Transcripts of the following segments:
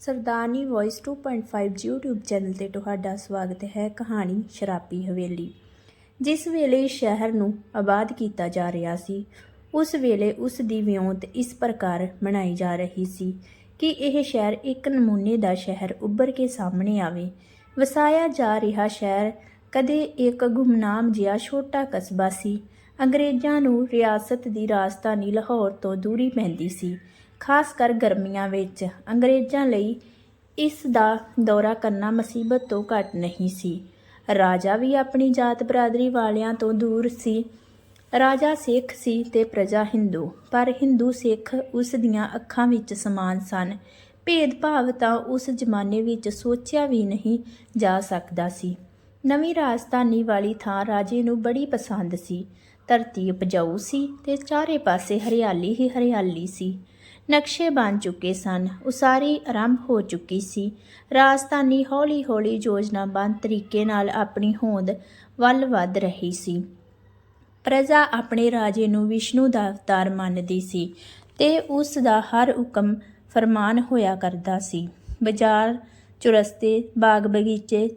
ਸਰਦਾਰਨੀ voice 2.5 YouTube channel ਤੇ ਤੁਹਾਡਾ ਸਵਾਗਤ ਹੈ ਕਹਾਣੀ ਸ਼ਰਾਬੀ ਹਵੇਲੀ। ਜਿਸ ਵੇਲੇ ਸ਼ਹਿਰ ਨੂੰ ਆਬਾਦ ਕੀਤਾ ਜਾ ਰਿਹਾ ਸੀ, ਉਸ ਵੇਲੇ ਉਸ ਦੀ ਵਿਉਂਤ ਇਸ ਪ੍ਰਕਾਰ ਬਣਾਈ ਜਾ ਰਹੀ ਸੀ ਕਿ ਇਹ ਸ਼ਹਿਰ ਇੱਕ ਨਮੂਨੇ ਦਾ ਸ਼ਹਿਰ ਉੱਭਰ ਕੇ ਸਾਹਮਣੇ ਆਵੇ। ਵਸਾਇਆ ਜਾ ਰਿਹਾ ਸ਼ਹਿਰ ਕਦੇ ਇੱਕ ਗੁਮਨਾਮ ਜਿਹਾ ਛੋਟਾ ਕਸਬਾ ਸੀ। ਅੰਗਰੇਜ਼ਾਂ ਨੂੰ ਰਿਆਸਤ ਦੀ ਰਾਜਧਾਨੀ ਲਾਹੌਰ ਤੋਂ ਦੂਰੀ ਪੈਂਦੀ ਸੀ। ਖਾਸ ਕਰ ਗਰਮੀਆਂ ਵਿੱਚ, ਅੰਗਰੇਜ਼ਾਂ ਲਈ ਇਸ ਦਾ ਦੌਰਾ ਕਰਨਾ ਮੁਸੀਬਤ ਤੋਂ ਘੱਟ ਨਹੀਂ ਸੀ। ਰਾਜਾ ਵੀ ਆਪਣੀ ਜਾਤ ਬਰਾਦਰੀ ਵਾਲਿਆਂ ਤੋਂ ਦੂਰ ਸੀ। ਰਾਜਾ ਸਿੱਖ ਸੀ ਤੇ ਪ੍ਰਜਾ ਹਿੰਦੂ, ਪਰ ਹਿੰਦੂ ਸਿੱਖ ਉਸ ਦੀਆਂ ਅੱਖਾਂ ਵਿੱਚ ਸਮਾਨ ਸਨ। ਭੇਦਭਾਵ ਤਾਂ ਉਸ ਜ਼ਮਾਨੇ ਵਿੱਚ ਸੋਚਿਆ ਵੀ ਨਹੀਂ ਜਾ ਸਕਦਾ ਸੀ। ਨਵੀਂ ਰਾਜਧਾਨੀ ਵਾਲੀ ਥਾਂ ਰਾਜੇ ਨੂੰ ਬੜੀ ਪਸੰਦ ਸੀ। ਧਰਤੀ ਉਪਜਾਊ ਸੀ ਤੇ ਚਾਰੇ ਪਾਸੇ ਹਰਿਆਲੀ ਹੀ ਹਰਿਆਲੀ ਸੀ। ਨਕਸ਼ੇ ਬਣ ਚੁੱਕੇ ਸਨ। ਉਸਾਰੀ ਆਰੰਭ ਹੋ ਚੁੱਕੀ ਸੀ। ਰਾਜਧਾਨੀ ਹੌਲੀ-ਹੌਲੀ ਯੋਜਨਾਬੱਧ ਤਰੀਕੇ ਨਾਲ ਆਪਣੀ ਹੋਂਦ ਵੱਲ ਵੱਧ ਰਹੀ ਸੀ। ਪ੍ਰਜਾ ਆਪਣੇ ਰਾਜੇ ਨੂੰ ਵਿਸ਼ਨੂੰ ਦਾ ਅਵਤਾਰ ਮੰਨਦੀ ਸੀ ਤੇ ਉਸ ਦਾ ਹਰ ਹੁਕਮ ਫਰਮਾਨ ਹੋਇਆ ਕਰਦਾ ਸੀ। ਬਾਜ਼ਾਰ ਚੁਰਸਤੇ, ਬਾਗ ਬਗੀਚੇ,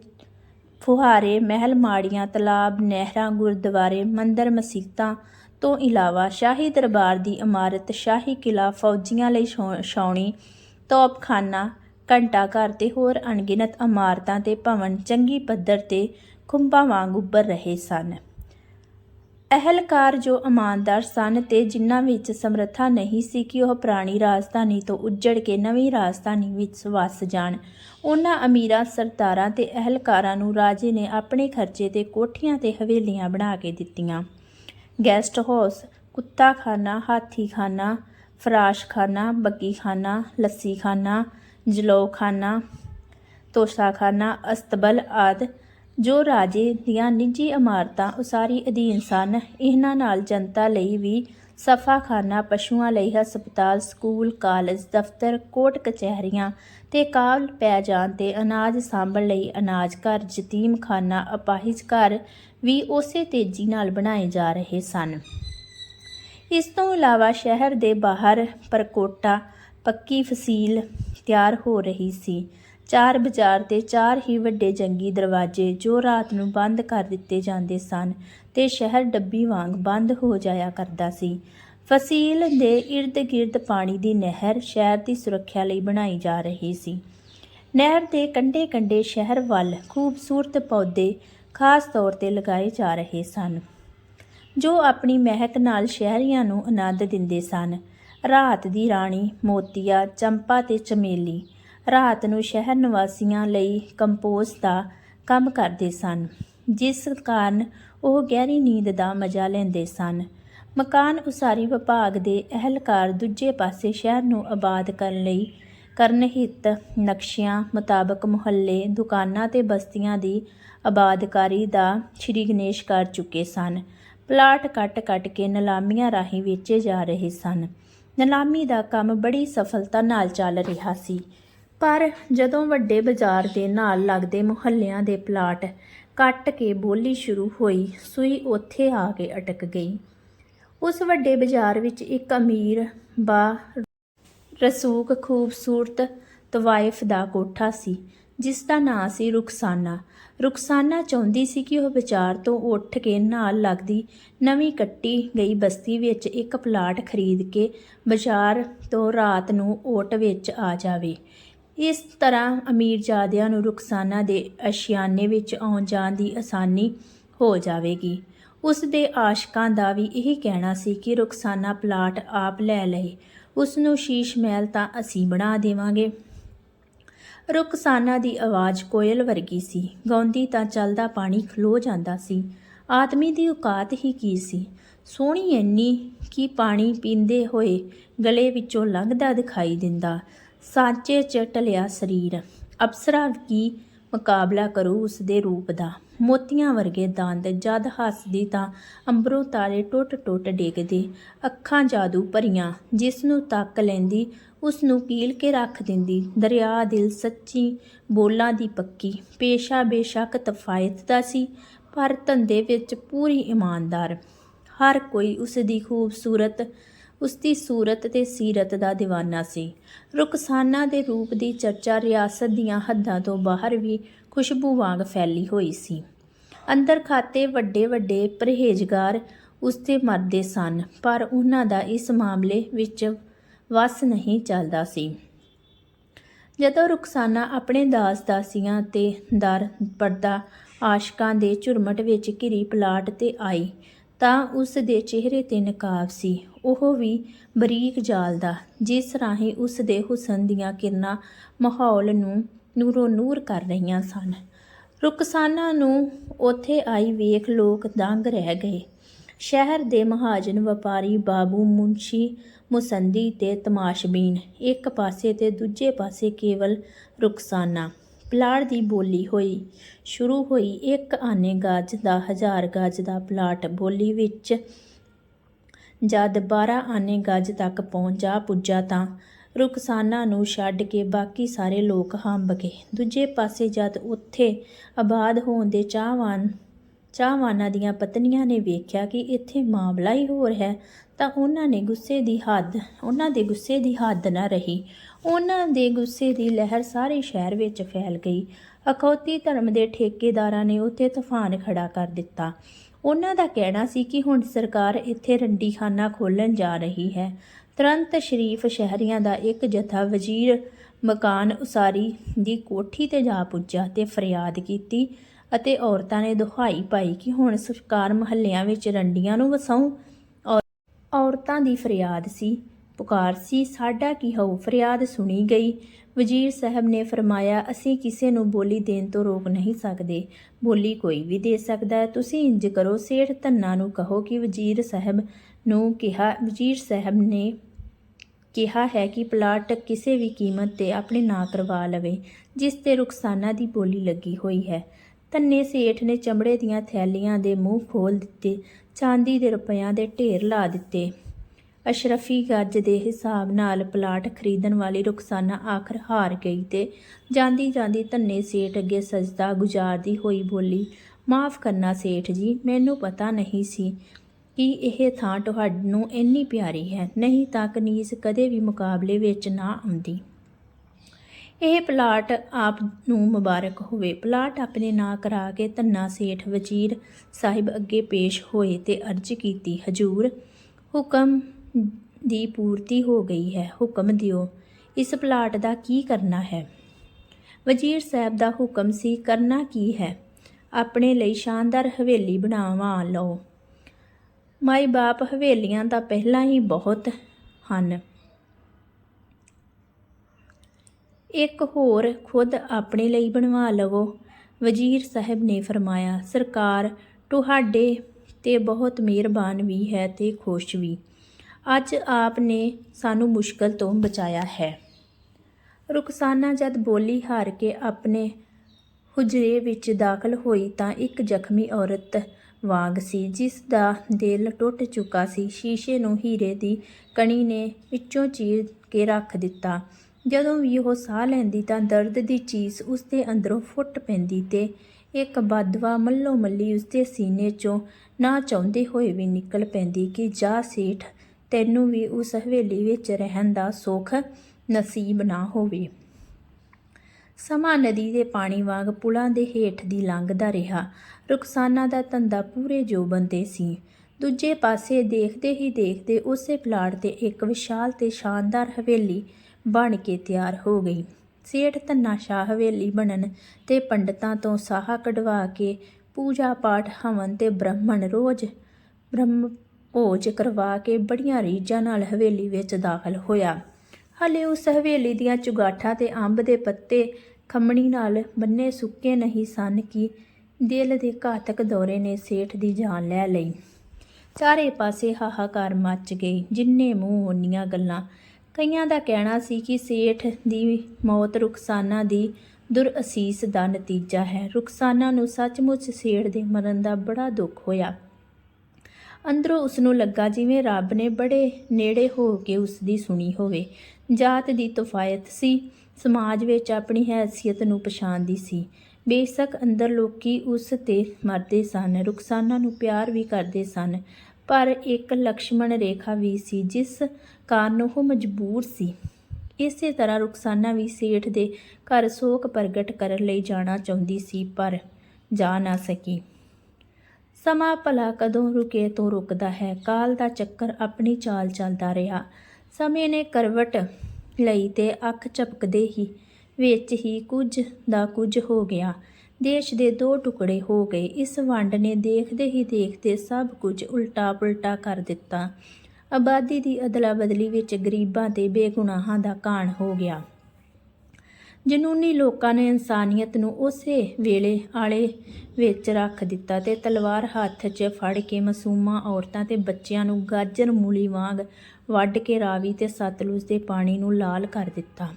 ਫੁਹਾਰੇ, ਮਹਿਲ ਮਾੜੀਆਂ, ਤਲਾਬ, ਨਹਿਰਾਂ, ਗੁਰਦੁਆਰੇ, ਮੰਦਰ, ਮਸੀਤਾਂ ਤੋਂ ਇਲਾਵਾ ਸ਼ਾਹੀ ਦਰਬਾਰ ਦੀ ਇਮਾਰਤ ਸ਼ਾਹੀ ਕਿਲਾ ਫੌਜੀਆਂ ਲਈ ਛਾਉ- ਛਾਉਣੀ ਤੋਪਖਾਨਾ, ਘੰਟਾ ਘਰ ਤੇ ਹੋਰ ਅਣਗਿਣਤ ਇਮਾਰਤਾਂ ਤੇ ਭਵਨ ਚੰਗੀ ਪੱਧਰ ਤੇ ਖੁੰਬਾਂ ਵਾਂਗ ਉੱਭਰ ਰਹੇ ਸਨ। ਅਹਿਲਕਾਰ ਜੋ ਇਮਾਨਦਾਰ ਸਨ ਤੇ ਜਿਨ੍ਹਾਂ ਵਿੱਚ ਸਮਰੱਥਾ ਨਹੀਂ ਸੀ ਕਿ ਉਹ ਪੁਰਾਣੀ ਰਾਜਧਾਨੀ ਤੋਂ ਉੱਜੜ ਕੇ ਨਵੀਂ ਰਾਜਧਾਨੀ ਵਿੱਚ ਵਸ ਜਾਣ, ਉਹਨਾਂ ਅਮੀਰਾਂ ਸਰਦਾਰਾਂ ਤੇ ਅਹਿਲਕਾਰਾਂ ਨੂੰ ਰਾਜੇ ਨੇ ਆਪਣੇ ਖਰਚੇ ਤੇ ਕੋਠੀਆਂ ਤੇ ਹਵੇਲੀਆਂ ਬਣਾ ਕੇ ਦਿੱਤੀਆਂ। ਗੈਸਟ ਹਾਊਸ, ਕੁੱਤਾਖਾਨਾ, ਹਾਥੀਖਾਨਾ, ਫਰਾਸ਼ਖਾਨਾ, ਬੱਗੀਖਾਨਾ, ਲੱਸੀਖਾਨਾ, ਜਲੌਖਾਨਾ, ਤੋਸ਼ਾਖਾਨਾ, ਅਸਤਬਲ ਆਦਿ। ਜੋ ਰਾਜੇ ਦੀਆਂ ਨਿੱਜੀ ਇਮਾਰਤਾਂ ਉਸਾਰੀ ਅਧੀਨ ਸਨ, ਇਹਨਾਂ ਨਾਲ ਜਨਤਾ ਲਈ ਵੀ ਸਫਾਖਾਨਾ ਪਸ਼ੂਆਂ ਲਈ ਹਸਪਤਾਲ, ਸਕੂਲ, ਕਾਲਜ, ਦਫ਼ਤਰ ਕੋਟ ਕਚਹਿਰੀਆਂ ਤੇ ਕਾਲ ਪੈ ਜਾਣ ਤੇ ਅਨਾਜ ਸਾਂਭਣ ਲਈ ਅਨਾਜ ਘਰ, ਯਤੀਮਖਾਨਾ, ਅਪਾਹਿਜ ਘਰ ਵੀ ਉਸੇ ਤੇਜ਼ੀ ਨਾਲ ਬਣਾਏ ਜਾ ਰਹੇ ਸਨ। ਇਸ ਤੋਂ ਇਲਾਵਾ ਸ਼ਹਿਰ ਦੇ ਬਾਹਰ ਪਰਕੋਟਾ, ਪੱਕੀ ਫਸੀਲ ਤਿਆਰ ਹੋ ਰਹੀ ਸੀ। ਚਾਰ ਬਾਜ਼ਾਰ ਦੇ ਚਾਰ ਹੀ ਵੱਡੇ ਜੰਗੀ ਦਰਵਾਜ਼ੇ ਜੋ ਰਾਤ ਨੂੰ ਬੰਦ ਕਰ ਦਿੱਤੇ ਜਾਂਦੇ ਸਨ ਤੇ ਸ਼ਹਿਰ ਡੱਬੀ ਵਾਂਗ ਬੰਦ ਹੋ ਜਾਇਆ ਕਰਦਾ ਸੀ। ਫਸੀਲ ਦੇ ਇਰਦ-ਗਿਰਦ ਪਾਣੀ ਦੀ ਨਹਿਰ ਸ਼ਹਿਰ ਦੀ ਸੁਰੱਖਿਆ ਲਈ ਬਣਾਈ ਜਾ ਰਹੀ ਸੀ। ਨਹਿਰ ਦੇ ਕੰਢੇ-ਕੰਢੇ ਸ਼ਹਿਰ ਵੱਲ ਖੂਬਸੂਰਤ ਪੌਦੇ ਖਾਸ ਤੌਰ ਤੇ ਲਗਾਏ ਜਾ ਰਹੇ ਸਨ, ਜੋ ਆਪਣੀ ਮਹਿਕ ਨਾਲ ਸ਼ਹਿਰੀਆਂ ਨੂੰ ਆਨੰਦ ਦਿੰਦੇ ਸਨ। ਰਾਤ ਦੀ ਰਾਣੀ ਮੋਤੀਆ, ਚੰਪਾ ਤੇ ਚਮੇਲੀ ਰਾਤ ਨੂੰ ਸ਼ਹਿਰ ਨਿਵਾਸੀਆਂ ਲਈ ਕੰਪੋਜ਼ ਦਾ ਕੰਮ ਕਰਦੇ ਸਨ, ਜਿਸ ਕਾਰਨ ਉਹ ਗਹਿਰੀ ਨੀਂਦ ਦਾ ਮਜ਼ਾ ਲੈਂਦੇ ਸਨ। ਮਕਾਨ ਉਸਾਰੀ ਵਿਭਾਗ ਦੇ ਅਹਿਲਕਾਰ ਦੂਜੇ ਪਾਸੇ ਸ਼ਹਿਰ ਨੂੰ ਆਬਾਦ ਕਰਨ ਲਈ ਕਰਨ ਹਿੱਤ ਨਕਸ਼ਿਆਂ ਮੁਤਾਬਕ ਮੁਹੱਲੇ, ਦੁਕਾਨਾਂ ਤੇ ਬਸਤੀਆਂ ਦੀ ਆਬਾਦਕਾਰੀ ਦਾ ਸ਼੍ਰੀ ਗਣੇਸ਼ ਕਰ ਚੁੱਕੇ ਸਨ। ਪਲਾਟ ਕੱਟ-ਕੱਟ ਕੇ ਨਿਲਾਮੀਆਂ ਰਾਹੀਂ ਵੇਚੇ ਜਾ ਰਹੇ ਸਨ। ਨਿਲਾਮੀ ਦਾ ਕੰਮ ਬੜੀ ਸਫਲਤਾ ਨਾਲ ਚੱਲ ਰਿਹਾ ਸੀ। ਪਰ ਜਦੋਂ ਵੱਡੇ ਬਾਜ਼ਾਰ ਦੇ ਨਾਲ ਲੱਗਦੇ ਮੁਹੱਲਿਆਂ ਦੇ ਪਲਾਟ ਕੱਟ ਕੇ ਬੋਲੀ ਸ਼ੁਰੂ ਹੋਈ, ਸੂਈ ਉੱਥੇ ਆ ਕੇ ਅਟਕ ਗਈ। ਉਸ ਵੱਡੇ ਬਾਜ਼ਾਰ ਵਿੱਚ ਇੱਕ ਅਮੀਰ ਬਾ ਰਸੂਕ ਖੂਬਸੂਰਤ ਤਵਾਇਫ ਦਾ ਕੋਠਾ ਸੀ, ਜਿਸ ਦਾ ਨਾਂ ਸੀ ਰੁਖਸਾਨਾ। ਰੁਖਸਾਨਾ ਚਾਹੁੰਦੀ ਸੀ ਕਿ ਉਹ ਬਾਜ਼ਾਰ ਤੋਂ ਉੱਠ ਕੇ ਨਾਲ ਲੱਗਦੀ ਨਵੀਂ ਕੱਟੀ ਗਈ ਬਸਤੀ ਵਿੱਚ ਇੱਕ ਪਲਾਟ ਖਰੀਦ ਕੇ ਬਾਜ਼ਾਰ ਤੋਂ ਰਾਤ ਨੂੰ ਓਟ ਵਿੱਚ ਆ ਜਾਵੇ। ਇਸ ਤਰ੍ਹਾਂ ਅਮੀਰਜ਼ਾਦਿਆਂ ਨੂੰ ਰੁਖਸਾਨਾ ਦੇ ਅਸ਼ਿਆਨੇ ਵਿੱਚ ਆਉਣ ਜਾਣ ਦੀ ਆਸਾਨੀ ਹੋ ਜਾਵੇਗੀ। ਉਸ ਦੇ ਆਸ਼ਕਾਂ ਦਾ ਵੀ ਇਹ ਕਹਿਣਾ ਸੀ ਕਿ ਰੁਖਸਾਨਾ ਪਲਾਟ ਆਪ ਲੈ ਲਏ। ਉਸ ਨੂੰ ਸ਼ੀਸ਼ ਮਹਿਲ ਤਾਂ ਅਸੀਂ ਬਣਾ ਦੇਵਾਂਗੇ। ਰੁਖਸਾਨਾ ਦੀ ਆਵਾਜ਼ ਕੋਇਲ ਵਰਗੀ ਸੀ। ਗਾਉਂਦੀ ਤਾਂ ਚੱਲਦਾ ਪਾਣੀ ਖਲੋ ਜਾਂਦਾ ਸੀ। ਆਦਮੀ ਦੀ ਔਕਾਤ ਹੀ ਕੀ ਸੀ? ਸੋਹਣੀ ਇੰਨੀ ਕਿ ਪਾਣੀ ਪੀਂਦੇ ਹੋਏ ਗਲੇ ਵਿੱਚੋਂ ਲੰਘਦਾ ਦਿਖਾਈ ਦਿੰਦਾ। ਸਾਂਚੇ ਚ ਟਲਿਆ ਸਰੀਰ। ਅਪਸਰਾ ਕੀ ਮੁਕਾਬਲਾ ਕਰੂ ਉਸ ਦੇ ਰੂਪ ਦਾ? ਮੋਤੀਆਂ ਵਰਗੇ ਦੰਦ ਜਦ ਹੱਸਦੀ ਤਾਂ ਅੰਬਰੋਂ ਤਾਰੇ ਟੁੱਟ-ਟੁੱਟ ਡਿੱਗਦੇ। ਅੱਖਾਂ ਜਾਦੂ ਭਰੀਆਂ ਜਿਸ ਨੂੰ ਤੱਕ ਲੈਂਦੀ ਉਸ ਨੂੰ ਕੀਲ ਕੇ ਰੱਖ ਦਿੰਦੀ। ਦਰਿਆ ਦਿਲ ਸੱਚੀ ਬੋਲਾਂ ਦੀ ਪੱਕੀ। ਪੇਸ਼ਾ ਬੇਸ਼ੱਕ ਤਫਾਇਤ ਦਾ ਸੀ, ਪਰ ਧੰਦੇ ਵਿੱਚ ਪੂਰੀ ਇਮਾਨਦਾਰ। ਹਰ ਕੋਈ ਉਸ ਦੀ ਖੂਬਸੂਰਤ ਉਸ ਦੀ ਸੂਰਤ ਤੇ ਸੀਰਤ ਦਾ دیਵਾਨਾ ਸੀ। ਰੁਕਸਾਨਾ ਦੇ ਰੂਪ ਦੀ ਚਰਚਾ ਰਿਆਸਤ ਦੀਆਂ ਹੱਦਾਂ ਤੋਂ ਬਾਹਰ ਵੀ ਖੁਸ਼ਬੂ ਵਾਂਗ ਫੈਲੀ ਹੋਈ ਸੀ। ਅੰਦਰ ਖਾਤੇ ਵੱਡੇ ਵੱਡੇ ਪਰਹੇਜ਼ਗਾਰ ਉਸ ਤੇ ਮਰਦੇ ਸਨ, ਪਰ ਉਹਨਾਂ ਦਾ ਇਸ ਮਾਮਲੇ ਵਿੱਚ ਵਸ ਨਹੀਂ ਚੱਲਦਾ ਸੀ। ਜਦੋਂ ਰੁਕਸਾਨਾ ਆਪਣੇ ਦਾਸ ਦਾਸੀਆਂ ਤੇ ਦਰ ਪਰਦਾ ਆਸ਼ਕਾਂ ਦੇ ਝੁਰਮਟ ਵਿੱਚ ਘਿਰੀ ਪਲਾਟ ਤੇ ਆਈ, ਤਾਂ ਉਸ ਦੇ ਚਿਹਰੇ ਤੇ ਨਕਾਬ ਸੀ। ਉਹ ਵੀ ਬਰੀਕ ਜਾਲ ਦਾ, ਜਿਸ ਰਾਹੀਂ ਉਸ ਦੇ ਹੁਸਨ ਦੀਆਂ ਕਿਰਨਾਂ ਮਾਹੌਲ ਨੂੰ ਨੂਰੋ ਨੂਰ ਕਰ ਰਹੀਆਂ ਸਨ। ਰੁਕਸਾਨਾ ਨੂੰ ਉੱਥੇ ਆਈ ਵੇਖ ਲੋਕ ਦੰਗ ਰਹਿ ਗਏ। ਸ਼ਹਿਰ ਦੇ ਮਹਾਜਨ ਵਪਾਰੀ ਬਾਬੂ ਮੁੰਸ਼ੀ ਮੁਸੰਦੀ ਤੇ ਤਮਾਸ਼ਬੀਨ, ਇੱਕ ਪਾਸੇ ਤੇ ਦੂਜੇ ਪਾਸੇ ਕੇਵਲ ਰੁਕਸਾਨਾ। ਪਲਾਟ ਦੀ ਬੋਲੀ ਹੋਈ। ਸ਼ੁਰੂ ਹੋਈ ਇੱਕ ਆਨੇ ਗਾਜ ਦਾ, ਹਜ਼ਾਰ ਗਾਜ ਦਾ ਪਲਾਟ, ਬੋਲੀ ਵਿੱਚ ਜਦ 12 ਆਨੇ ਗੱਜ ਤੱਕ ਪਹੁੰਚਾ ਪੁੱਜਾ ਤਾਂ ਰੁਕਸਾਨਾ ਨੂੰ ਛੱਡ ਕੇ ਬਾਕੀ ਸਾਰੇ ਲੋਕ ਹੰਬ ਗਏ। ਦੂਜੇ ਪਾਸੇ ਜਦ ਉੱਥੇ ਆਬਾਦ ਹੋਣ ਦੇ ਚਾਹਵਾਨ, ਚਾਹਵਾਨਾਂ ਦੀਆਂ ਪਤਨੀਆਂ ਨੇ ਵੇਖਿਆ ਕਿ ਇੱਥੇ ਮਾਮਲਾ ਹੀ ਹੋਰ ਹੈ, ਤਾਂ ਉਹਨਾਂ ਨੇ ਗੁੱਸੇ ਦੀ ਹੱਦ, ਉਹਨਾਂ ਦੇ ਗੁੱਸੇ ਦੀ ਹੱਦ ਨਾ ਰਹੀ। ਉਹਨਾਂ ਦੇ ਗੁੱਸੇ ਦੀ ਲਹਿਰ ਸਾਰੇ ਸ਼ਹਿਰ ਵਿੱਚ ਫੈਲ ਗਈ। ਅਖੌਤੀ ਧਰਮ ਦੇ ਠੇਕੇਦਾਰਾਂ ਨੇ ਉੱਥੇ ਤੂਫਾਨ ਖੜਾ ਕਰ ਦਿੱਤਾ। ਉਹਨਾਂ ਦਾ ਕਹਿਣਾ ਸੀ ਕਿ ਹੁਣ ਸਰਕਾਰ ਇੱਥੇ ਰੰਡੀਖਾਨਾ ਖੋਲਣ ਜਾ ਰਹੀ ਹੈ। ਤੁਰੰਤ ਸ਼ਰੀਫ ਸ਼ਹਿਰੀਆਂ ਦਾ ਇੱਕ ਜਥਾ ਵਜ਼ੀਰ ਮਕਾਨ ਉਸਾਰੀ ਦੀ ਕੋਠੀ ਤੇ ਜਾ ਪੁੱਜਾ ਤੇ ਫਰਿਆਦ ਕੀਤੀ ਅਤੇ ਔਰਤਾਂ ਨੇ ਦੁਹਾਈ ਪਾਈ ਕਿ ਹੁਣ ਸਰਕਾਰ ਮਹੱਲਿਆਂ ਵਿੱਚ ਰੰਡੀਆਂ ਨੂੰ ਵਸਾਉ। ਔਰਤਾਂ ਦੀ ਫਰਿਆਦ ਸੀ। ਪੁਕਾਰ ਸੀ, ਸਾਡਾ ਕੀ ਹੋਊ ਫਰਿਆਦ ਸੁਣੀ ਗਈ। ਵਜ਼ੀਰ ਸਾਹਿਬ ਨੇ ਫਰਮਾਇਆ, ਅਸੀਂ ਕਿਸੇ ਨੂੰ ਬੋਲੀ ਦੇਣ ਤੋਂ ਰੋਕ ਨਹੀਂ ਸਕਦੇ। ਬੋਲੀ ਕੋਈ ਵੀ ਦੇ ਸਕਦਾ ਹੈ। ਤੁਸੀਂ ਇੰਜ ਕਰੋ, ਸੇਠ ਧੰਨਾ ਨੂੰ ਕਹੋ ਕਿ ਵਜ਼ੀਰ ਸਾਹਿਬ ਨੂੰ ਕਿਹਾ, ਵਜ਼ੀਰ ਸਾਹਿਬ ਨੇ ਕਿਹਾ ਹੈ ਕਿ ਪਲਾਟ ਕਿਸੇ ਵੀ ਕੀਮਤ ਤੇ ਆਪਣੇ ਨਾਂ ਕਰਵਾ ਲਵੇ, ਜਿਸ ਤੇ ਰੁਕਸਾਨਾ ਦੀ ਬੋਲੀ ਲੱਗੀ ਹੋਈ ਹੈ। ਧੰਨੇ ਸੇਠ ਨੇ ਚਮੜੇ ਦੀਆਂ ਥੈਲੀਆਂ ਦੇ ਮੂੰਹ ਖੋਲ ਦਿੱਤੇ, ਚਾਂਦੀ ਦੇ ਰੁਪਇਆਂ ਦੇ ਢੇਰ ਲਾ ਦਿੱਤੇ। ਅਸ਼ਰਫੀ ਗੱਜ ਦੇ ਹਿਸਾਬ ਨਾਲ ਪਲਾਟ ਖਰੀਦਣ ਵਾਲੀ ਰੁਖਸਾਨਾ ਆਖਰ ਹਾਰ ਗਈ ਤੇ ਜਾਂਦੀ ਜਾਂਦੀ ਧੰਨੇ ਸੇਠ ਅੱਗੇ ਸਜਦਾ ਗੁਜ਼ਾਰਦੀ ਹੋਈ ਬੋਲੀ, ਮਾਫ ਕਰਨਾ ਸੇਠ ਜੀ, ਮੈਨੂੰ ਪਤਾ ਨਹੀਂ ਸੀ ਕਿ ਇਹ ਥਾਂ ਤੁਹਾਨੂੰ ਇੰਨੀ ਪਿਆਰੀ ਹੈ, ਨਹੀਂ ਤਾਂ ਕਨੀਜ਼ ਕਦੇ ਵੀ ਮੁਕਾਬਲੇ ਵਿੱਚ ਨਾ ਆਉਂਦੀ। ਇਹ ਪਲਾਟ ਆਪ ਨੂੰ ਮੁਬਾਰਕ ਹੋਵੇ। ਪਲਾਟ ਆਪਣੇ ਨਾਂ ਕਰਾ ਕੇ ਧੰਨਾ ਸੇਠ ਵਜ਼ੀਰ ਸਾਹਿਬ ਅੱਗੇ ਪੇਸ਼ ਹੋਏ ਤੇ ਅਰਜ਼ ਕੀਤੀ, ਹਜੂਰ ਹੁਕਮ ਦੀ ਪੂਰਤੀ ਹੋ ਗਈ ਹੈ। ਹੁਕਮ ਦਿਓ, ਇਸ ਪਲਾਟ ਦਾ ਕੀ ਕਰਨਾ ਹੈ? ਵਜ਼ੀਰ ਸਾਹਿਬ ਦਾ ਹੁਕਮ ਸੀ, ਕਰਨਾ ਕੀ ਹੈ? ਆਪਣੇ ਲਈ ਸ਼ਾਨਦਾਰ ਹਵੇਲੀ ਬਣਾਵਾ ਲਓ। ਮਾਈ ਬਾਪ ਹਵੇਲੀਆਂ ਤਾਂ ਪਹਿਲਾਂ ਹੀ ਬਹੁਤ ਹਨ। ਇੱਕ ਹੋਰ ਖੁਦ ਆਪਣੇ ਲਈ ਬਣਵਾ ਲਵੋ, ਵਜ਼ੀਰ ਸਾਹਿਬ ਨੇ ਫਰਮਾਇਆ। ਸਰਕਾਰ, ਤੁਹਾਡੇ ਤੇ ਬਹੁਤ ਮਿਹਰਬਾਨ ਵੀ ਹੈ ਤੇ ਖੁਸ਼ ਵੀ। ਅੱਜ ਆਪ ਨੇ ਸਾਨੂੰ ਮੁਸ਼ਕਲ ਤੋਂ ਬਚਾਇਆ ਹੈ। ਰੁਕਸਾਨਾ ਜਦ ਬੋਲੀ ਹਾਰ ਕੇ ਆਪਣੇ ਹੁਜਰੇ ਵਿੱਚ ਦਾਖਲ ਹੋਈ ਤਾਂ ਇੱਕ ਜ਼ਖਮੀ ਔਰਤ ਵਾਂਗ ਸੀ, ਜਿਸ ਦਾ ਦਿਲ ਟੁੱਟ ਚੁੱਕਾ ਸੀ। ਸ਼ੀਸ਼ੇ ਨੂੰ ਹੀਰੇ ਦੀ ਕਣੀ ਨੇ ਵਿੱਚੋਂ ਚੀਰ ਕੇ ਰੱਖ ਦਿੱਤਾ। ਜਦੋਂ ਵੀ ਉਹ ਸਾਹ ਲੈਂਦੀ ਤਾਂ ਦਰਦ ਦੀ ਚੀਸ ਉਸ ਦੇ ਅੰਦਰੋਂ ਫੁੱਟ ਪੈਂਦੀ ਤੇ ਇੱਕ ਬਦਵਾ ਮੱਲੋ ਮੱਲੀ ਉਸ ਦੇ ਸੀਨੇ 'ਚੋਂ ਨਾ ਚਾਹੁੰਦੇ ਹੋਏ ਵੀ ਨਿਕਲ ਪੈਂਦੀ ਕਿ ਜਾ ਸੇਠ ਤੈਨੂੰ ਵੀ ਉਸ ਹਵੇਲੀ ਵਿੱਚ ਰਹਿਣ ਦਾ ਸੁੱਖ ਨਸੀਬ ਨਾ ਹੋਵੇ। ਸਮਾਂ ਨਦੀ ਦੇ ਪਾਣੀ ਵਾਂਗ ਪੁਲਾਂ ਦੇ ਹੇਠ ਦੀ ਲੰਘਦਾ ਰਿਹਾ। ਰੁਕਸਾਨਾ ਦਾ ਧੰਦਾ ਪੂਰੇ ਜੋਬਨ ਤੇ ਸੀ। ਦੂਜੇ ਪਾਸੇ ਦੇਖਦੇ ਹੀ ਦੇਖਦੇ ਉਸੇ ਪਲਾਟ ਤੇ ਇੱਕ ਵਿਸ਼ਾਲ ਤੇ ਸ਼ਾਨਦਾਰ ਹਵੇਲੀ ਬਣ ਕੇ ਤਿਆਰ ਹੋ ਗਈ। ਸੇਠ ਧੰਨਾ ਸ਼ਾਹ ਹਵੇਲੀ ਬਣਨ ਤੇ ਪੰਡਤਾਂ ਤੋਂ ਸਾਹਾ ਕਢਵਾ ਕੇ ਪੂਜਾ ਪਾਠ ਹਵਨ ਤੇ ਬ੍ਰਾਹਮਣ ਰੋਜ਼ ਬ੍ਰਹਮ ਭੋਜ ਕਰਵਾ ਕੇ ਬੜੀਆਂ ਰੀਝਾਂ ਨਾਲ ਹਵੇਲੀ ਵਿੱਚ ਦਾਖਲ ਹੋਇਆ। ਹਲੇ ਉਸ ਹਵੇਲੀ ਦੀਆਂ ਚੁਗਾਠਾਂ ਤੇ ਅੰਬ ਦੇ ਪੱਤੇ ਖੰਮਣੀ ਨਾਲ ਬੰਨੇ ਸੁੱਕੇ ਨਹੀਂ ਸਨ ਕਿ ਦਿਲ ਦੇ ਘਾਤਕ ਦੌਰੇ ਨੇ ਸੇਠ ਦੀ ਜਾਨ ਲੈ ਲਈ। ਚਾਰੇ ਪਾਸੇ ਹਾਹਾਕਾਰ ਮੱਚ ਗਈ ਜਿੰਨੇ ਮੂੰਹ ਓਨੀਆਂ ਗੱਲਾਂ। ਕਈਆਂ ਦਾ ਕਹਿਣਾ ਸੀ ਕਿ ਸੇਠ ਦੀ ਮੌਤ ਰੁਕਸਾਨਾ ਦੀ ਦੁਰਅਸੀਸ ਦਾ ਨਤੀਜਾ ਹੈ। ਰੁਕਸਾਨਾ ਨੂੰ ਸੱਚਮੁੱਚ ਸੇਠ ਦੇ ਮਰਨ ਦਾ ਬੜਾ ਦੁੱਖ ਹੋਇਆ। ਅੰਦਰੋਂ ਉਸ ਨੂੰ ਲੱਗਾ ਜਿਵੇਂ ਰੱਬ ਨੇ ਬੜੇ ਨੇੜੇ ਹੋ ਕੇ ਉਸ ਦੀ ਸੁਣੀ ਹੋਵੇ। ਜਾਤ ਦੀ ਤਫਾਇਤ ਸੀ। ਸਮਾਜ ਵਿੱਚ ਆਪਣੀ ਹੈਸੀਅਤ ਨੂੰ ਪਛਾਣਦੀ ਸੀ। ਬੇਸ਼ੱਕ ਅੰਦਰ ਲੋਕੀ ਉਸ ਤੇ ਮਰਦੇ ਸਨ, ਰੁਕਸਾਨਾ ਨੂੰ ਪਿਆਰ ਵੀ ਕਰਦੇ ਸਨ। ਪਰ ਇੱਕ ਲਕਸ਼ਮਣ ਰੇਖਾ ਵੀ ਸੀ, ਜਿਸ ਕਾਰਨ ਉਹ ਮਜਬੂਰ ਸੀ। ਇਸੇ ਤਰ੍ਹਾਂ ਰੁਖਸਾਨਾ ਵੀ ਸੇਠ ਦੇ ਘਰ ਸੋਗ ਪ੍ਰਗਟ ਕਰਨ ਲਈ ਜਾਣਾ ਚਾਹੁੰਦੀ ਸੀ, ਪਰ ਜਾ ਨਾ ਸਕੀ। ਸਮਾਂ ਭਲਾ ਕਦੋਂ ਰੁਕੇ ਤੋਂ ਰੁਕਦਾ ਹੈ, ਕਾਲ ਦਾ ਚੱਕਰ ਆਪਣੀ ਚਾਲ ਚੱਲਦਾ ਰਿਹਾ। ਸਮੇਂ ਨੇ ਕਰਵਟ ਲਈ ਤੇ ਅੱਖ ਝਪਕਦੇ ਹੀ, ਵਿੱਚ ਹੀ ਕੁਝ ਦਾ ਕੁਝ ਹੋ ਗਿਆ। ਦੇਸ਼ ਦੇ ਦੋ ਟੁਕੜੇ ਹੋ ਗਏ। ਇਸ ਵੰਡ ਨੇ ਦੇਖਦੇ ਹੀ ਦੇਖਦੇ ਸਭ ਕੁਝ ਉਲਟਾ ਪੁਲਟਾ ਕਰ ਦਿੱਤਾ। ਆਬਾਦੀ ਦੀ ਅਦਲਾ ਬਦਲੀ ਵਿੱਚ ਗਰੀਬਾਂ ਤੇ ਬੇਗੁਨਾਹਾਂ ਦਾ ਕਾਣ ਹੋ ਗਿਆ। ਜਨੂਨੀ ਲੋਕਾਂ ਨੇ ਇਨਸਾਨੀਅਤ ਨੂੰ ਉਸੇ ਵੇਲੇ ਆਲੇ ਵਿੱਚ ਰੱਖ ਦਿੱਤਾ ਤੇ ਤਲਵਾਰ ਹੱਥ 'ਚ ਫੜ ਕੇ ਮਾਸੂਮਾਂ ਔਰਤਾਂ ਤੇ ਬੱਚਿਆਂ ਨੂੰ ਗਾਜਰ ਮੂਲੀ ਵਾਂਗ ਵੱਢ ਕੇ ਰਾਵੀ ਤੇ ਸਤਲੁਜ ਦੇ ਪਾਣੀ ਨੂੰ ਲਾਲ ਕਰ ਦਿੱਤਾ।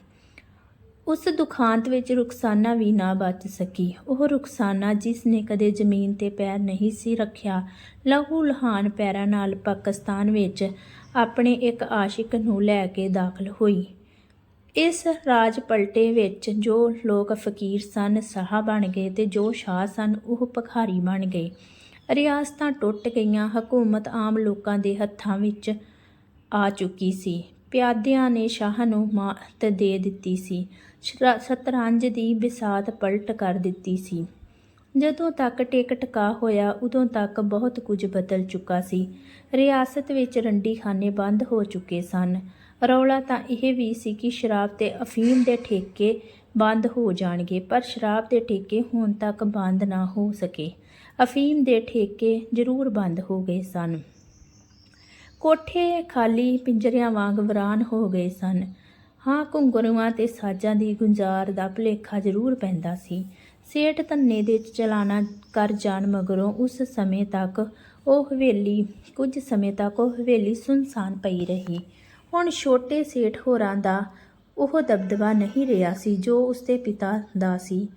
ਉਸ ਦੁਖਾਂਤ ਵਿੱਚ ਰੁਖਸਾਨਾ ਵੀ ਨਾ ਬਚ ਸਕੀ। ਉਹ ਰੁਖਸਾਨਾ ਜਿਸ ਨੇ ਕਦੇ ਜ਼ਮੀਨ ਤੇ ਪੈਰ ਨਹੀਂ ਸੀ ਰੱਖਿਆ ਲਹੂ ਲਹਾਨ ਪੈਰਾਂ ਨਾਲ ਪਾਕਿਸਤਾਨ ਵਿੱਚ ਆਪਣੇ ਇੱਕ ਆਸ਼ਿਕ ਨੂੰ ਲੈ ਕੇ ਦਾਖਲ ਹੋਈ। ਇਸ ਰਾਜ ਪਲਟੇ ਵਿੱਚ ਜੋ ਲੋਕ ਫਕੀਰ ਸਨ, ਸਾਹ ਬਣ ਗਏ ਤੇ ਜੋ ਸ਼ਾਹ ਸਨ, ਉਹ ਭਖਾਰੀ ਬਣ ਗਏ। ਰਿਆਸਤਾਂ ਟੁੱਟ ਗਈਆਂ, ਹਕੂਮਤ ਆਮ ਲੋਕਾਂ ਦੇ ਹੱਥਾਂ ਵਿੱਚ ਆ ਚੁੱਕੀ ਸੀ। ਪਿਆਦਿਆਂ ਨੇ ਸ਼ਾਹ ਨੂੰ ਮਾਤ ਦੇ ਦਿੱਤੀ ਸੀ। ਸ਼ਰਾ- ਸ਼ਤਰੰਜ ਦੀ ਬਿਸਾਤ ਪਲਟ ਕਰ ਦਿੱਤੀ ਸੀ। ਜਦੋਂ ਤੱਕ ਟਿਕ ਟਕਾ ਹੋਇਆ, ਉਦੋਂ ਤੱਕ ਬਹੁਤ ਕੁਝ ਬਦਲ ਚੁੱਕਾ ਸੀ। ਰਿਆਸਤ ਵਿੱਚ ਰੰਡੀਖਾਨੇ ਬੰਦ ਹੋ ਚੁੱਕੇ ਸਨ। ਰੌਲਾ ਤਾਂ ਇਹ ਵੀ ਸੀ ਕਿ ਸ਼ਰਾਬ ਤੇ ਅਫੀਮ ਦੇ ਠੇਕੇ ਬੰਦ ਹੋ ਜਾਣਗੇ, ਪਰ ਸ਼ਰਾਬ ਦੇ ਠੇਕੇ ਹੁਣ ਤੱਕ ਬੰਦ ਨਾ ਹੋ ਸਕੇ। ਅਫੀਮ ਦੇ ਠੇਕੇ ਜ਼ਰੂਰ ਬੰਦ ਹੋ ਗਏ ਸਨ। ਕੋਠੇ ਖਾਲੀ ਪਿੰਜਰਿਆਂ ਵਾਂਗ ਵੀਰਾਨ ਹੋ ਗਏ ਸਨ। ਹਾਂ, ਘੁੰਗਰੂਆਂ ਤੇ ਸਾਜ਼ਾਂ ਦੀ ਗੁੰਜਾਰ ਦਾ ਭੁਲੇਖਾ ਜ਼ਰੂਰ ਪੈਂਦਾ ਸੀ। ਸੇਠ ਧੰਨੇ ਦੇ ਚਲਾਣਾ ਕਰ ਜਾਣ ਮਗਰੋਂ ਉਸ ਸਮੇਂ ਤੱਕ ਉਹ ਹਵੇਲੀ, ਕੁਝ ਸਮੇਂ ਤੱਕ ਉਹ ਹਵੇਲੀ ਸੁਨਸਾਨ ਪਈ ਰਹੀ। ਹੁਣ ਛੋਟੇ ਸੇਠ ਹੋਰਾਂ ਦਾ ਉਹ ਦਬਦਬਾ ਨਹੀਂ ਰਿਹਾ ਸੀ, ਜੋ ਉਸਦੇ ਪਿਤਾ ਦਾ ਸੀ।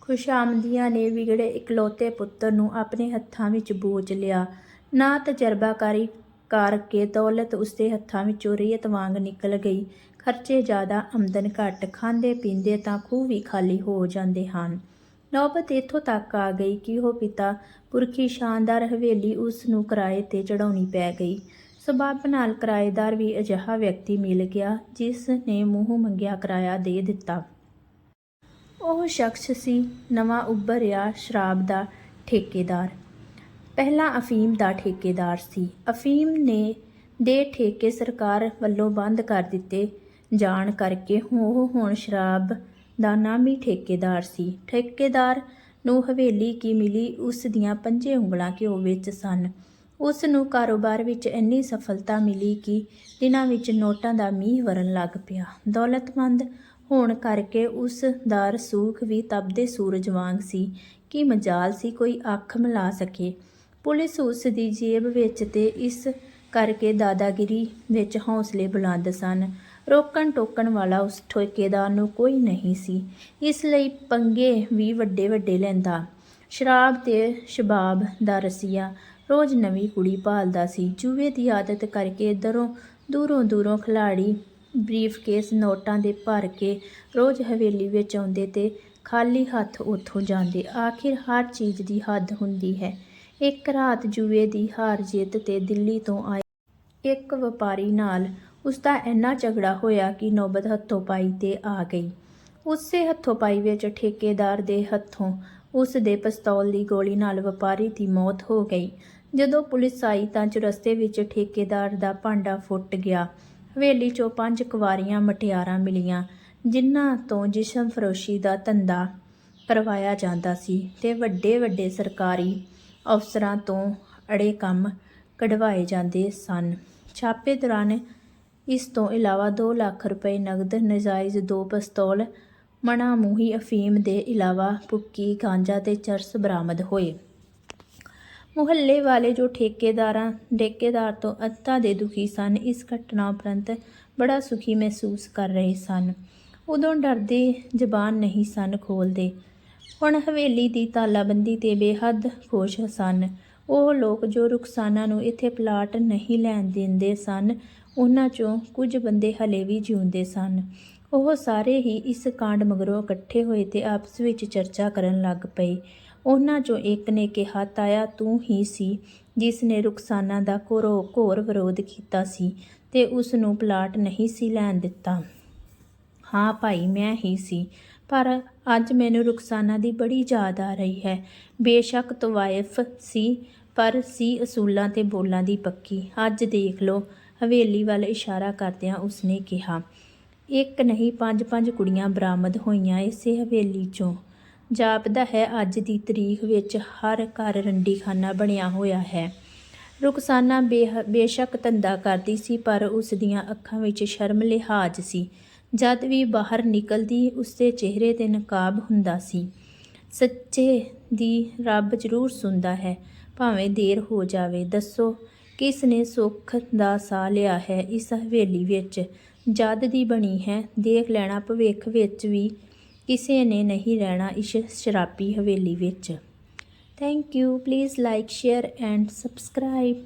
ਖੁਸ਼ਾਮਦੀਆਂ ਨੇ ਵਿਗੜੇ ਇਕਲੌਤੇ ਪੁੱਤਰ ਨੂੰ ਆਪਣੇ ਹੱਥਾਂ ਵਿੱਚ ਬੋਝ ਲਿਆ। ਨਾ ਤਜਰਬਾਕਾਰੀ ਕਰਕੇ ਦੌਲਤ ਉਸਦੇ ਹੱਥਾਂ ਵਿੱਚੋਂ ਰੇਤ ਵਾਂਗ ਨਿਕਲ ਗਈ। ਖਰਚੇ ਜ਼ਿਆਦਾ, ਆਮਦਨ ਘੱਟ, ਖਾਂਦੇ ਪੀਂਦੇ ਤਾਂ ਖੂਹ ਵੀ ਖਾਲੀ ਹੋ ਜਾਂਦੇ ਹਨ। ਨੌਬਤ ਇੱਥੋਂ ਤੱਕ ਆ ਗਈ ਕਿ ਉਹ ਪਿਤਾ ਪੁਰਖੀ ਸ਼ਾਨਦਾਰ ਹਵੇਲੀ ਉਸ ਨੂੰ ਕਿਰਾਏ ਤੇ ਚੜਾਉਣੀ ਪੈ ਗਈ। ਸਬਬ ਨਾਲ ਕਿਰਾਏਦਾਰ ਵੀ ਅਜਿਹਾ ਵਿਅਕਤੀ ਮਿਲ ਗਿਆ ਜਿਸ ਨੇ ਮੂੰਹ ਮੰਗਿਆ ਕਿਰਾਇਆ ਦੇ ਦਿੱਤਾ। ਉਹ ਸ਼ਖਸ ਸੀ, ਨਵਾਂ ਉੱਭਰਿਆ ਸ਼ਰਾਬ ਦਾ ਠੇਕੇਦਾਰ। ਪਹਿਲਾਂ ਅਫੀਮ ਦਾ ਠੇਕੇਦਾਰ ਸੀ। ਅਫੀਮ ਨੇ ਦੇ ਠੇਕੇ ਸਰਕਾਰ ਵੱਲੋਂ ਬੰਦ ਕਰ ਦਿੱਤੇ। ਜਾਣ ਕਰਕੇ ਉਹ ਹੁਣ ਸ਼ਰਾਬ ਦਾ ਨਾਮੀ ਠੇਕੇਦਾਰ ਸੀ। ਠੇਕੇਦਾਰ ਨੂੰ ਹਵੇਲੀ ਕੀ ਮਿਲੀ, ਉਸ ਦੀਆਂ ਪੰਜੇ ਉਂਗਲਾਂ ਘਿਓ ਵਿੱਚ ਸਨ। ਉਸ ਨੂੰ ਕਾਰੋਬਾਰ ਵਿੱਚ ਇੰਨੀ ਸਫਲਤਾ ਮਿਲੀ ਕਿ ਦਿਨਾਂ ਵਿੱਚ ਨੋਟਾਂ ਦਾ ਮੀਂਹ ਵਰਨ ਲੱਗ ਪਿਆ। ਦੌਲਤਮੰਦ ਹੋਣ ਕਰਕੇ ਉਸ ਦਾ ਰਸੂਖ ਵੀ ਤਪਦੇ ਸੂਰਜ ਵਾਂਗ ਸੀ ਕਿ ਮਜਾਲ ਸੀ, ਕੋਈ ਅੱਖ ਮਿਲਾ ਸਕੇ। ਪੁਲਿਸ ਉਸ ਦੀ ਜੇਬ ਵਿੱਚ ਤੇ ਇਸ ਕਰਕੇ ਦਾਦਾਗਿਰੀ ਵਿੱਚ ਹੌਸਲੇ ਬੁਲੰਦ ਸਨ। ਰੋਕਣ ਟੋਕਣ ਵਾਲਾ ਉਸ ਠੇਕੇਦਾਰ ਨੂੰ ਕੋਈ ਨਹੀਂ ਸੀ। ਇਸ ਲਈ ਪੰਗੇ ਵੀ ਵੱਡੇ ਵੱਡੇ ਲੈਂਦਾ। ਸ਼ਰਾਬ ਤੇ ਸ਼ਬਾਬ ਦਾ ਰਸੀਆ ਰੋਜ਼ ਨਵੀਂ ਕੁੜੀ ਭਾਲਦਾ ਸੀ। ਜੂਏ ਦੀ ਆਦਤ ਕਰਕੇ ਦਰੋਂ ਦੂਰੋਂ ਦੂਰੋਂ ਖਿਲਾੜੀ ਬਰੀਫਕੇਸ ਨੋਟਾਂ ਦੇ ਭਰ ਕੇ ਰੋਜ਼ ਹਵੇਲੀ ਵਿੱਚ ਆਉਂਦੇ ਤੇ ਖਾਲੀ ਹੱਥ ਉੱਥੋਂ ਜਾਂਦੇ। ਆਖਿਰ ਹਰ ਚੀਜ਼ ਦੀ ਹੱਦ ਹੁੰਦੀ ਹੈ। ਇੱਕ ਰਾਤ ਜੂਏ ਦੀ ਹਾਰ ਜਿੱਤ ਤੇ ਦਿੱਲੀ ਤੋਂ ਆਏ ਇੱਕ ਵਪਾਰੀ ਨਾਲ ਉਸ ਦਾ ਇੰਨਾ ਝਗੜਾ ਹੋਇਆ ਕਿ ਨੌਬਤ ਹੱਥੋਂ ਪਾਈ ਤੇ ਆ ਗਈ। ਉਸੇ ਹੱਥੋਂ ਪਾਈ ਵਿੱਚ ਠੇਕੇਦਾਰ ਦੇ ਹੱਥੋਂ ਉਸ ਦੇ ਪਿਸਤੌਲ ਦੀ ਗੋਲੀ ਨਾਲ ਵਪਾਰੀ ਦੀ ਮੌਤ ਹੋ ਗਈ। ਜਦੋਂ ਪੁਲਿਸ ਆਈ ਤਾਂ ਚੁਰਸਤੇ ਵਿੱਚ ਠੇਕੇਦਾਰ ਦਾ ਭਾਂਡਾ ਫੁੱਟ ਗਿਆ। ਹਵੇਲੀ 'ਚੋਂ ਪੰਜ ਕੁਵਾਰੀਆਂ, ਮਟਿਆਰਾਂ ਮਿਲੀਆਂ, ਜਿਨ੍ਹਾਂ ਤੋਂ ਜਿਸਮ ਫਰੋਸ਼ੀ ਦਾ ਧੰਦਾ ਕਰਵਾਇਆ ਜਾਂਦਾ ਸੀ ਤੇ ਵੱਡੇ ਵੱਡੇ ਸਰਕਾਰੀ ਅਫਸਰਾਂ ਤੋਂ ਅੜੇ ਕੰਮ ਕਢਵਾਏ ਜਾਂਦੇ ਸਨ। ਛਾਪੇ ਦੌਰਾਨ ਇਸ ਤੋਂ ਇਲਾਵਾ 2 ਲੱਖ ਰੁਪਏ ਨਗਦ ਨਜਾਇਜ਼ ਦੋ ਪਿਸਤੌਲ ਮਣਾ ਅਫੀਮ ਦੇ ਇਲਾਵਾ ਪੁੱਕੀ ਗਾਂਜਾ ਤੇ ਚਰਸ ਬਰਾਮਦ ਹੋਏ। ਮੁਹੱਲੇ ਵਾਲੇ ਜੋ ਠੇਕੇਦਾਰਾਂ, ਠੇਕੇਦਾਰ ਤੋਂ ਅੱਤਾ ਦੇ ਦੁਖੀ ਸਨ, ਇਸ ਘਟਨਾ ਉਪਰੰਤ ਬੜਾ ਸੁਖੀ ਮਹਿਸੂਸ ਕਰ ਰਹੇ ਸਨ। ਉਦੋਂ ਡਰਦੇ ਜ਼ਬਾਨ ਨਹੀਂ ਸਨ ਖੋਲਦੇ। ਹੁਣ ਹਵੇਲੀ ਦੀ ਤਾਲਾਬੰਦੀ ਤੇ ਬੇਹੱਦ ਖੁਸ਼ ਸਨ। ਉਹ ਲੋਕ ਜੋ ਰੁਖਸਾਨਾ ਨੂੰ ਇੱਥੇ ਪਲਾਟ ਨਹੀਂ ਲੈਣ ਦਿੰਦੇ ਸਨ, ਉਹਨਾਂ ਚੋਂ ਕੁਝ ਬੰਦੇ ਹਲੇ ਵੀ ਜਿਉਂਦੇ ਸਨ। ਉਹ ਸਾਰੇ ਹੀ ਇਸ ਕਾਂਡ ਮਗਰੋਂ ਇਕੱਠੇ ਹੋਏ ਤੇ ਆਪਸ ਵਿੱਚ ਚਰਚਾ ਕਰਨ ਲੱਗ ਪਏ। ਉਹਨਾਂ ਚੋਂ ਇੱਕ ਨੇ ਕਿਹਾ, ਤਾਇਆ, ਤੂੰ ਹੀ ਸੀ ਜਿਸ ਨੇ ਰੁਖਸਾਨਾ ਦਾ ਘੋਰੋ ਘੋਰ ਵਿਰੋਧ ਕੀਤਾ ਸੀ ਤੇ ਉਸ ਨੂੰ ਪਲਾਟ ਨਹੀਂ ਸੀ ਲੈਣ ਦਿੱਤਾ। ਹਾਂ ਭਾਈ, ਮੈਂ ਹੀ ਸੀ, ਪਰ ਅੱਜ ਮੈਨੂੰ ਰੁਖਸਾਨਾ ਦੀ ਬੜੀ ਯਾਦ ਆ ਰਹੀ ਹੈ। ਬੇਸ਼ੱਕ ਤਵਾਇਫ ਸੀ, ਪਰ ਸੀ ਅਸੂਲਾਂ ਤੇ ਬੋਲਾਂ ਦੀ ਪੱਕੀ। ਅੱਜ ਦੇਖ ਲਓ, ਹਵੇਲੀ ਵੱਲ ਇਸ਼ਾਰਾ ਕਰਦਿਆਂ ਉਸਨੇ ਕਿਹਾ, ਇੱਕ ਨਹੀਂ ਪੰਜ ਪੰਜ ਕੁੜੀਆਂ ਬਰਾਮਦ ਹੋਈਆਂ ਇਸੇ ਹਵੇਲੀ ਚੋਂ। ਜਾਪਦਾ ਹੈ, ਅੱਜ ਦੀ ਤਰੀਕ ਵਿੱਚ ਹਰ ਘਰ ਰੰਡੀਖਾਨਾ ਬਣਿਆ ਹੋਇਆ ਹੈ। ਰੁਖਸਾਨਾ ਬੇਹ- ਬੇਸ਼ੱਕ ਧੰਦਾ ਕਰਦੀ ਸੀ, ਪਰ ਉਸ ਦੀਆਂ ਅੱਖਾਂ ਵਿੱਚ ਸ਼ਰਮ ਲਿਹਾਜ਼ ਸੀ। ਜਦ ਵੀ ਬਾਹਰ ਨਿਕਲਦੀ, ਉਸਦੇ ਚਿਹਰੇ ਤੇ ਨਕਾਬ ਹੁੰਦਾ ਸੀ। ਸੱਚੇ ਦੀ ਰੱਬ ਜ਼ਰੂਰ ਸੁਣਦਾ ਹੈ, ਭਾਵੇਂ ਦੇਰ ਹੋ ਜਾਵੇ। ਦੱਸੋ, ਕਿਸ ਨੇ ਸੁੱਖ ਦਾ ਸਾਹ ਲਿਆ ਹੈ? ਇਸ ਹਵੇਲੀ ਵਿੱਚ ਜਦ ਦੀ ਬਣੀ ਹੈ, ਦੇਖ ਲੈਣਾ ਭਵਿੱਖ ਵਿੱਚ ਵੀ ਕਿਸੇ ਨੇ ਨਹੀਂ ਰਹਿਣਾ ਇਸ ਸ਼ਰਾਬੀ ਹਵੇਲੀ ਵਿੱਚ। Thank you please like share and subscribe